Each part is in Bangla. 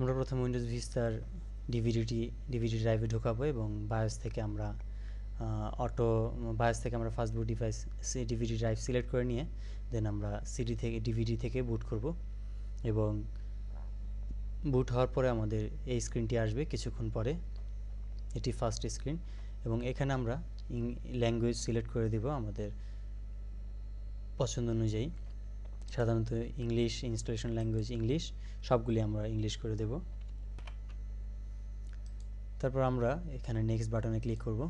আমরা প্রথমে উইন্ডোজ ভিস্তার ডিভিডিটি ডিভিডি ড্রাইভে ঢোকাবো এবং বায়োস থেকে আমরা অটো বায়োস থেকে আমরা fast boot device C DVD drive select করে নিয়ে দেন আমরা সিডি থেকে ডিভিডি থেকে বুট করব এবং বুট হওয়ার পরে আমাদের এই স্ক্রিনটি আসবে কিছুক্ষণ পরে, এটি ফার্স্ট স্ক্রিন এবং এখানে আমরা ল্যাঙ্গুয়েজ সিলেক্ট করে দেব আমাদের পছন্দ অনুযায়ী। সাধারণত ইংলিশ ইনস্টলেশন ল্যাঙ্গুয়েজ ইংলিশ সবগুলি আমরা ইংলিশ করে দেব। তারপর আমরা এখানে নেক্সট বাটনে ক্লিক করব।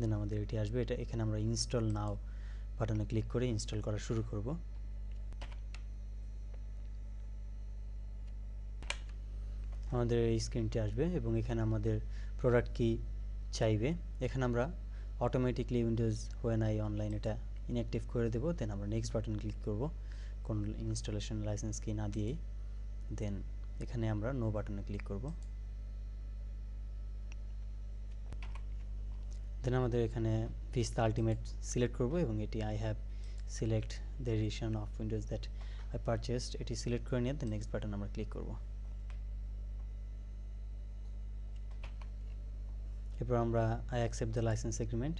দেন আমাদের এটি আসবে। এটা এখানে আমরা ইনস্টল নাও বাটনে ক্লিক করে ইনস্টল করা শুরু করব। আমাদের এই স্ক্রিনটি আসবে এবং এখানে আমাদের প্রোডাক্ট কি চাইবে? এখানে আমরা automatically Windows when I online এটা ইনঅ্যাক্টিভ করে দেবো দেন আমরা নেক্সট বাটন ক্লিক করব, কোন ইনস্টলেশন লাইসেন্স কি না দিয়েই দেন এখানে আমরা নো বাটনে ক্লিক করব। দেন আমাদের এখানে ভিস্তা আলটিমেট সিলেক্ট করব এবং এটি I have select the edition of Windows that I purchased এটি সিলেক্ট করে নিয়ে দেন নেক্সট বাটন আমরা ক্লিক করব। এরপর আমরা I accept the licence agreement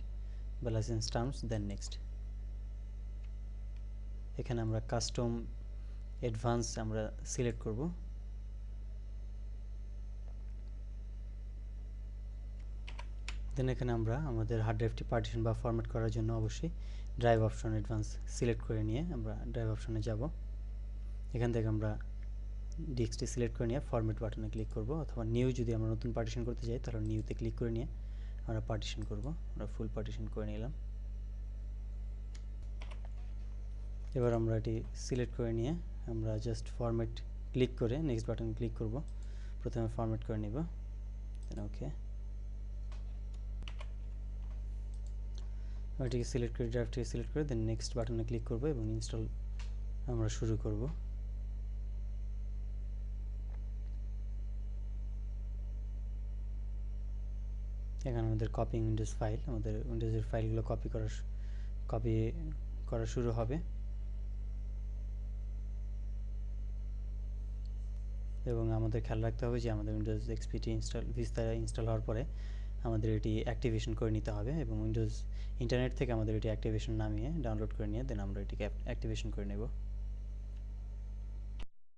বা লাইসেন্স টার্মস দেন নেক্সট এখানে আমরা কাস্টম অ্যাডভান্স আমরা সিলেক্ট করব। দেন এখানে আমরা আমাদের হার্ড ড্রাইভটি পার্টিশন বা ফরম্যাট করার জন্য অবশ্যই ড্রাইভ অপশন অ্যাডভান্স সিলেক্ট করে নিয়ে আমরা ড্রাইভ অপশনে যাব। এখান থেকে আমরা ডিস্কটি সিলেক্ট করে নিয়ে ফরম্যাট বাটনে ক্লিক করব অথবা নিউ যদি আমরা নতুন পার্টিশন করতে চাই তাহলে নিউতে ক্লিক করে নিয়ে আমরা পার্টিশন করব। আমরা ফুল পার্টিশন করে নিলাম। এবার আমরা এটি সিলেক্ট করে নিয়ে আমরা জাস্ট ফরম্যাট ক্লিক করে নেক্সট বাটন ক্লিক করব। প্রথমে ফরম্যাট করে নিব। ওকে এটিকে সিলেক্ট করে ড্রাইভটিকে সিলেক্ট করে দেন নেক্সট বাটনে ক্লিক করব এবং ইনস্টল আমরা শুরু করব। এখানে আমাদের কপি উইন্ডোজ ফাইল আমাদের উইন্ডোজের ফাইলগুলো কপি করা কপি করা শুরু হবে। এবং আমাদের খেয়াল রাখতে হবে যে আমাদের উইন্ডোজ এক্সপিটি ইনস্টল ভিস্তা ইনস্টল হওয়ার পরে আমাদের এটি অ্যাক্টিভেশন করে নিতে হবে এবং উইন্ডোজ ইন্টারনেট থেকে আমাদের এটি অ্যাক্টিভেশন নামিয়ে ডাউনলোড করে নিয়ে দেন আমরা এটিকে অ্যাক্টিভেশন করে নেব।